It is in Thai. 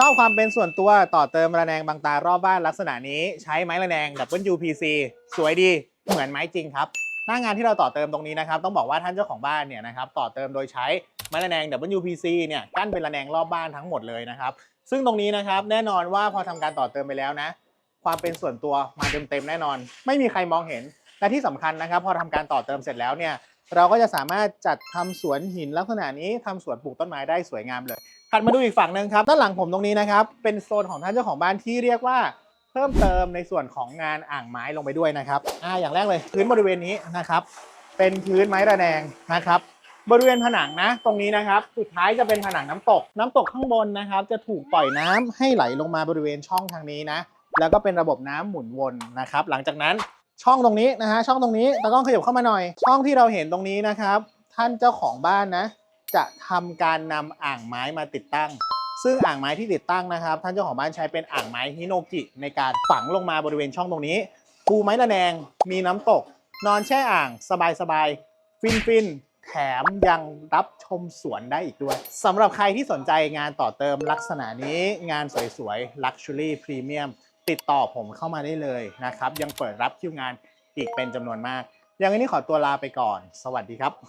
ชอบความเป็นส่วนตัวต่อเติมระแนงบางตารอบบ้านลักษณะนี้ใช้ไม้ระแนง WPC สวยดีเหมือนไม้จริงครับหน้างานที่เราต่อเติมตรงนี้นะครับต้องบอกว่าท่านเจ้าของบ้านเนี่ยนะครับต่อเติมโดยใช้ไม้ระแนง WPC เนี่ยกั้นเป็นระแนงรอบบ้านทั้งหมดเลยนะครับซึ่งตรงนี้นะครับแน่นอนว่าพอทำการต่อเติมไปแล้วนะ ความเป็นส่วนตัวมาเต็มๆแน่นอน ไม่มีใครมองเห็นและที่สำคัญนะครับ พอทำการต่อเติมเสร็จแล้วเนี่ย เราก็จะสามารถจัดทำสวนหินลักษณะนี้ทำสวนปลูกต้นไม้ได้สวยงามเลยถัดมาดูอีกฝั่งหนึ่งครับด้านหลังผมตรงนี้นะครับ เป็นโซนของท่านเจ้าของบ้านที่เรียกว่าเพิ่มเติมในส่วนของงานอ่างไม้ลงไปด้วยนะครับอ่าอย่างแรกเลยพื้นบริเวณนี้นะครับ เป็นพื้นไม้ระแนงนะครับ บริเวณผนังนะ ตรงนี้นะครับ สุดท้ายจะเป็นผนังน้ำตก น้ำตกข้างบนนะครับ จะถูกปล่อยน้ำให้ไหลลงมาบริเวณช่องทางนี้นะ แล้วก็เป็นระบบน้ำหมุนวนนะครับ หลังจากนั้น ช่องตรงนี้นะฮะช่องตรงนี้ตากล้องขยับเข้ามาหน่อย ช่องที่เราเห็นตรงนี้นะครับ ท่านเจ้าของบ้านนะ จะทำการนำอ่างไม้มาติดตั้ง ซึ่งอ่างไม้ที่ติดตั้งนะครับ ท่านเจ้าของบ้านใช้เป็นอ่างไม้ฮิโนกิในการฝังลงมาบริเวณช่องตรงนี้ปูไม้ระแนงมีน้ำตก นอนแช่อ่างสบายๆฟินฟินๆแถมยังรับชมสวนได้อีกด้วยสำหรับใครที่สนใจงานต่อเติมลักษณะนี้งานสวยๆ Luxury Premium ติดต่อผมเข้ามาได้เลยนะครับ ยังเปิดรับคิวงานอีกเป็นจำนวนมาก อย่างนี้ขอตัวลาไปก่อน สวัสดีครับ